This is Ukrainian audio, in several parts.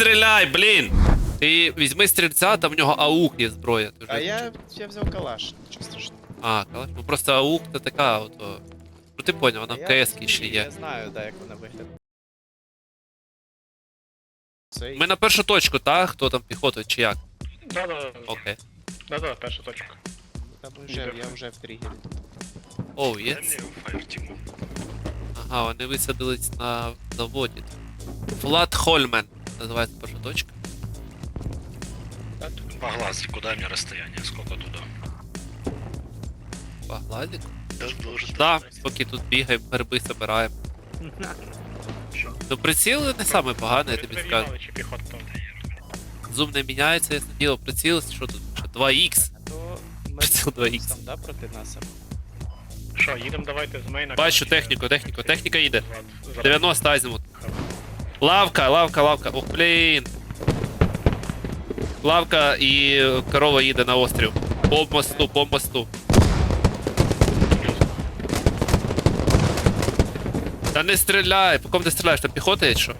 стріляй, блін! Ти візьми стрільця, там в нього аук є зброя. Ти вже- А я, я взяв калаш, нічого страшного. А, калаш. Ну просто аук це така, от. о. Ну ти поняв, вона в Я КС ще розумію, є. Я знаю, да, як вона виглядає. Це Ми на першу точку, так? Хто там піхотою чи як? Да-да, Окей. да-да, перша точка. Та вже, я вже в тригері. Оу, є. Ага, вони висадились на заводі. Флат Хольмен. Називається перша точка. По глазу, куда мне расстояние? Сколько туда? По глазіку. Да, должен Да, поки тут бігаємо, гриби собираємо. Ну приціл не саме поганий, я тобі скажу. Чи. Зум не міняється, ясне діло, приціл, що тут? Що 2х. То ми Приціл 2х. там, да, проти нас. Що, їдемо давайте з мейна. Бачу техніку, техніку, техніка їде. 90 азимут. Лавка, лавка, лавка. Ох, блін. Лавка і корова їде на острів. По мосту, по мосту. Та не стріляй, по кому ти стріляєш? Там піхота є чи що?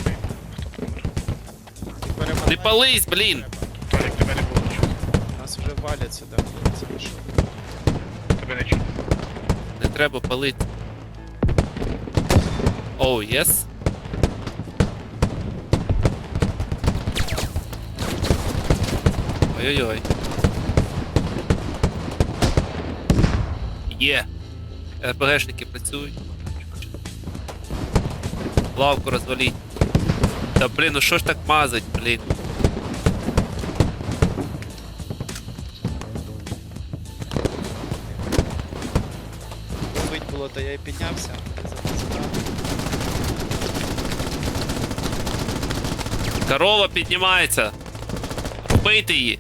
Не пались, блін! Толік, тебе не було чути. Нас вже валять сюди. Це що? Тебе не чути. Не треба палити. Оу, єс. Ой-ой-ой. Є. РПГшники працюють. Лавку розваліть. Та блін, ну що ж так мазать, блін. Бить було, то я і піднявся. Корова піднімається. Вбийте її.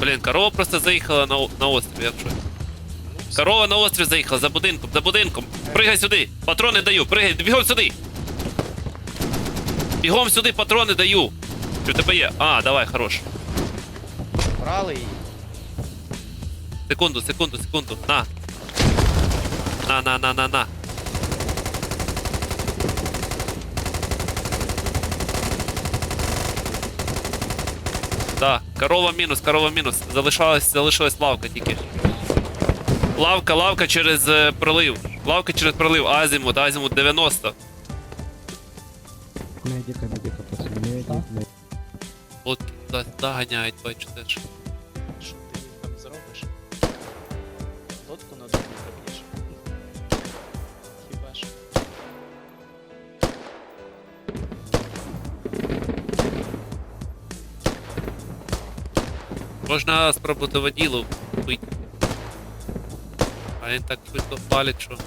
Блін, корова просто заїхала на, на острів, я в шоці. Корова на острів заїхала за будинком, за будинком. Пригай сюди. Патрони даю, пригай, бігом сюди. Бігом сюди, патрони даю. Що в тебе є? А, давай, хорош. Брали її. Секунду, секунду, секунду. На. На, на, на, на, на. Да, корова мінус, корова мінус. Залишалась, залишилась лавка тільки. Лавка, лавка через е, пролив. Лавка через пролив. Азімут, азімут 90. Медика, медика, пацан, медик, медик. Да, да, ганяють, бачу теж. Можна спробувати воділу вбити. А він так швидко палить, що.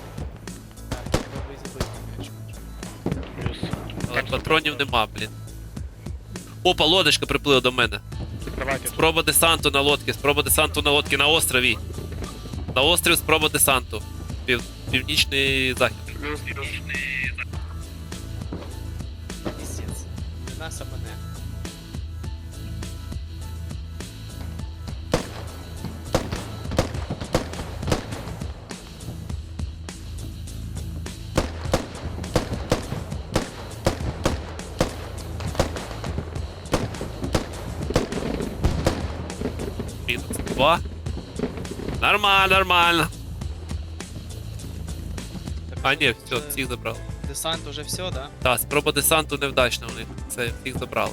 Але патронів нема, блін. Опа, лодочка приплила до мене. Спроба десанту на лодці, спроба десанту на лодці на острові. На острів спроба десанту. Пів... Північний захід. Мінус. Нормально, нормально. А ні, все, всіх забрали. Десант уже все, да? Так, спроба десанту невдачна у них. Це всіх забрали.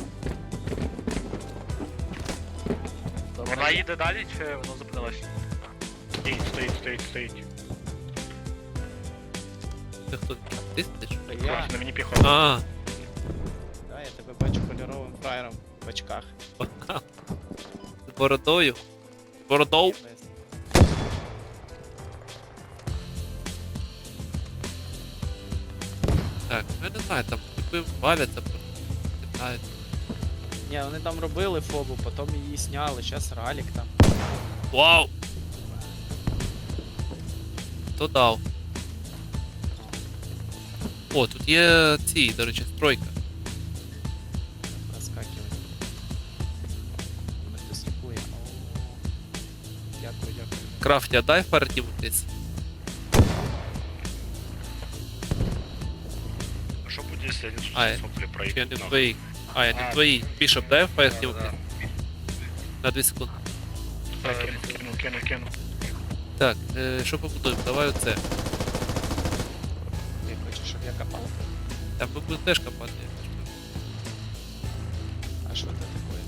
Вона їде далі чи воно зупинилось? Стоїть, стоїть, стоїть, стоїть. Ти хто? Ти сидиш? Я. Просто на мені піхота. А, Да, я тебе бачу кольоровим фраєром в очках. З бородою. З Так, ну я не знаю, там типи валяться. Літають. Ні, вони там робили фобу, потім її сняли, зараз ралік там. Вау! Хто дав? О, тут є ці, до речі, стройка. Дякую, дякую. Крафтя, дай десь. А что будет, если один А, сопли проедет? Я не нахуй? твої. А, я не А. твої. Бішоп, дай да. На 2 секунди. Так, кину, кину, кину, кину. Так, е, що побудуємо? Давай оце. Ти хочеш, щоб я копав? Там ми будемо теж копати. А що це таке?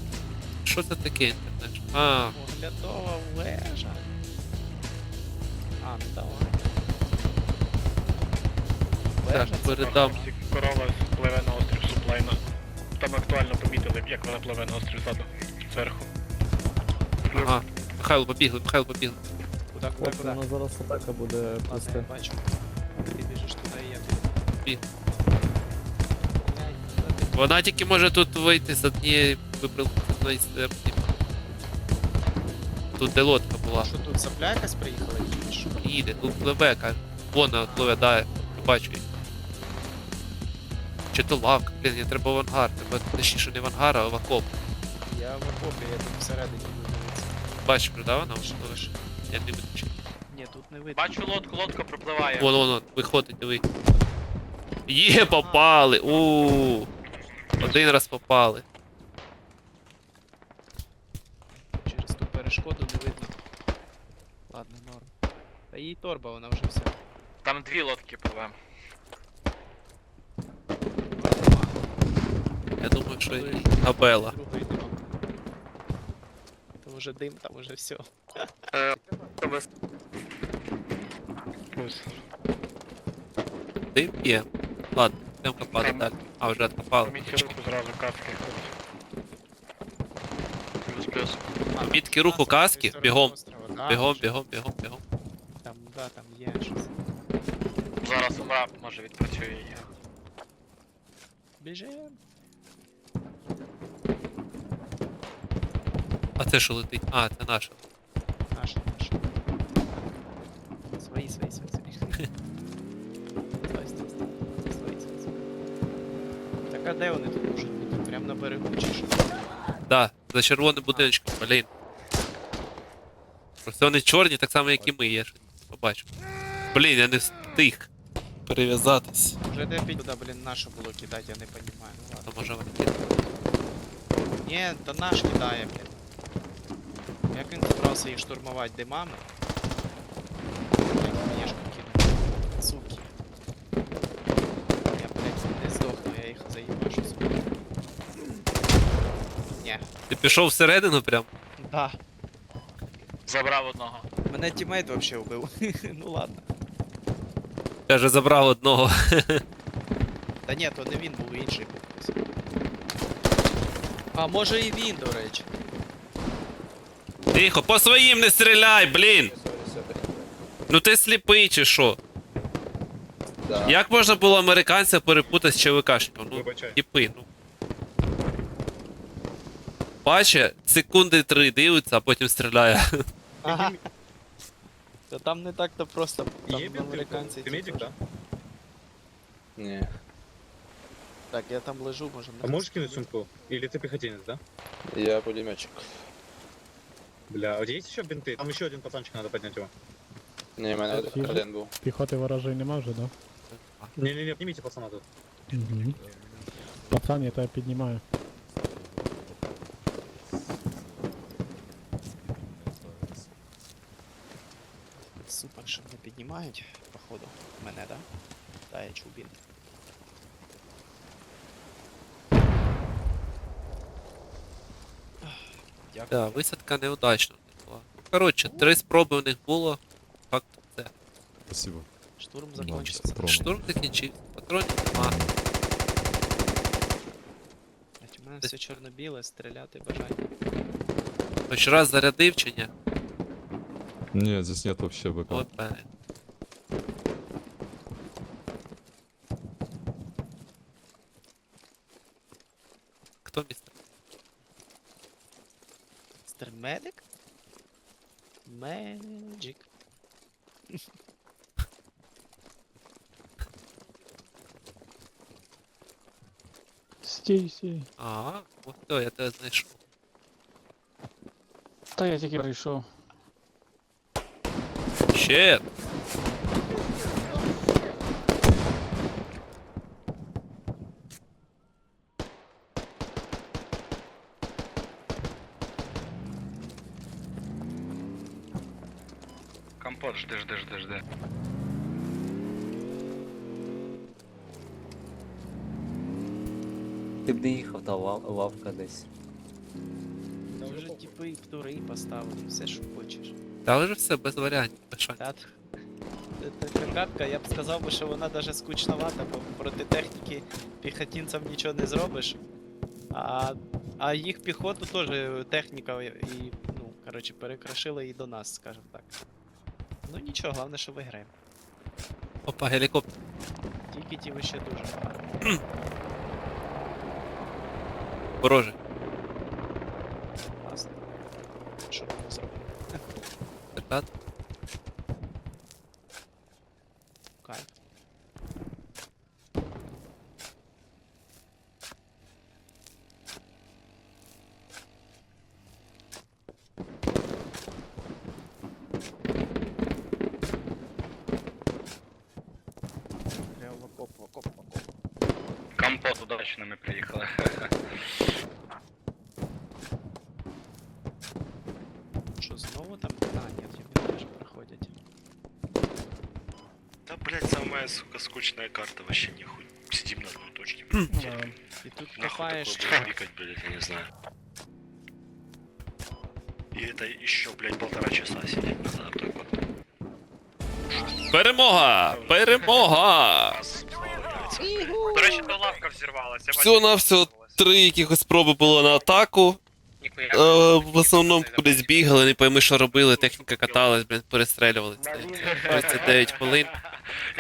Що це таке інтернет? А, Оглядова вежа. А, ну давай. так, передам. Корова пливе на острів Суплайна. Там актуально помітили, як вона пливе на острів ззаду. Зверху. Ага. Михайло побігли, Михайло побігли. Куди, куди, куди? Воно зараз атака буде Ладно, я бачу. Ти біжиш туди і я туди. Вона тільки може тут вийти з однієї вибрали з одної степні. Тут де лодка була. Що тут сопля якась приїхала чи що? Їде, тут пливе, каже. Вона пливе, да, бачу. Чи то лавка, блін, мені треба в ангар. Треба точніше не в ангар, а в окоп. Я в окопі, я тут всередині буду дивитися. Бачиш, да, вона? Що лише? Я не виключу. Ні, тут не видно. Бачу лодку, лодка пропливає. Вон, вон, вон, виходить, диви. Є, попали! у Один раз попали. Через ту перешкоду не видно. Ладно, норм. Та їй торба, вона вже вся. Там дві лодки пливе. Я думаю, що Другої- Габела. Другої нема. Там уже дим, там уже все. Дим є. Ладно, йдемо копати Там- далі. А, вже откопали. Помітьте руку зразу каски. Плюс. Помітки руху каски, бігом. Бігом, бігом, бігом, бігом. Там, да, там є щось. Зараз вона може відпрацює її. Біжим. А це що летить? А, це наша. Наша, наша. Свої, свої, свої, свої. Стой, стой, стой. Свої, свої, свої. Так а де вони тут можуть бути? Прям на берегу чи що? Да, за червоним будиночком, блін. Просто вони чорні, так само, як і ми, я ж побачив. Блін, я не встиг перев'язатись. Вже не під туди, блін, наше було кидати, я не розумію. Ну ладно. То може вони. Ні, то наш кидає, блін. Як він збирався їх штурмувати димами? Як мішку кинув. Суки. Я, блядь, не здохну, я їх заїбашу собі. Ні. Ти пішов всередину прям? Да. Забрав одного. Мене тімейт вообще вбив. ну ладно. Каже, забрав одного. Та ні, то не він був, інший був хтось. А може і він, до речі. Тихо, по своїм не стріляй, блін! Ну ти сліпий чи що? Як можна було американця перепутати з ЧВКшником? Ну, тіпи, ну. Бачить, секунди три дивиться, а потім стріляє. Ага. Та там не так-то просто. Там Є бінти? американці. Ти ті медик, теж. да? Ні. Так, я там лежу, може А можешь кинуть сумку? Или ты пехотинец, да? Я пулеметчик. Бля, а у тебя есть еще бинты? Там еще один пацанчик, надо поднять его. Ні, в мене Є. один був. Піхоти ворожої нема вже, да? Не-не-не, поднимите пацана тут. Угу. Пацан, я тебе піднімаю. Не походу. Мене, да? Да, я чув бінт. Дякую. Да, висадка неудачна була. Ну, коротше, три спроби у них було. Факт це. Спасибо. Штурм закончився. Промо. Штурм закінчився. Патронів нема. Блядь, У мене все чорно-біле, стріляти бажання. Хоч раз зарядив чи ні? Нет, здесь нет вообще БК. От Стій, стій. А, от то, я тебе знайшов. Та я тільки прийшов. Щет! Компот жди, жди, жди, жди. Ти б не їхав, та лав- лавка десь. Вже типи і птури поставили, все що хочеш. Та ж все без варіантів, без шансів. Та, Така катка, я б сказав би, що вона даже скучновата, бо проти техніки піхотинцям нічого не зробиш. А, а їх піхоту теж техніка і, ну, коротше, перекрошила і до нас, скажімо так. Ну нічого, головне, що виграємо. Опа, гелікоптер. Тільки ті ви ще дуже. Вороже. Класно. Що ми зробимо? Ребят. Кайф. Прям в окоп, в окоп, в окоп. Компот удачно ми приїхали. Що знову там? А, нет, вони теж проходять. Да, блядь, самая, сука, скучная карта, вообще нихуй. Сидим на одной точке, Да. блядь. І тут Нахуй такое будет пикать, блядь, я не знаю. И это еще, блядь, полтора часа сидеть вот так вот. Перемога! Перемога! Взірвалася. Всього на всього три якихось спроби було на атаку. Е, в основному кудись бігали, не пойми, що робили, техніка каталась, блін, перестрелювали. Це 39 хвилин.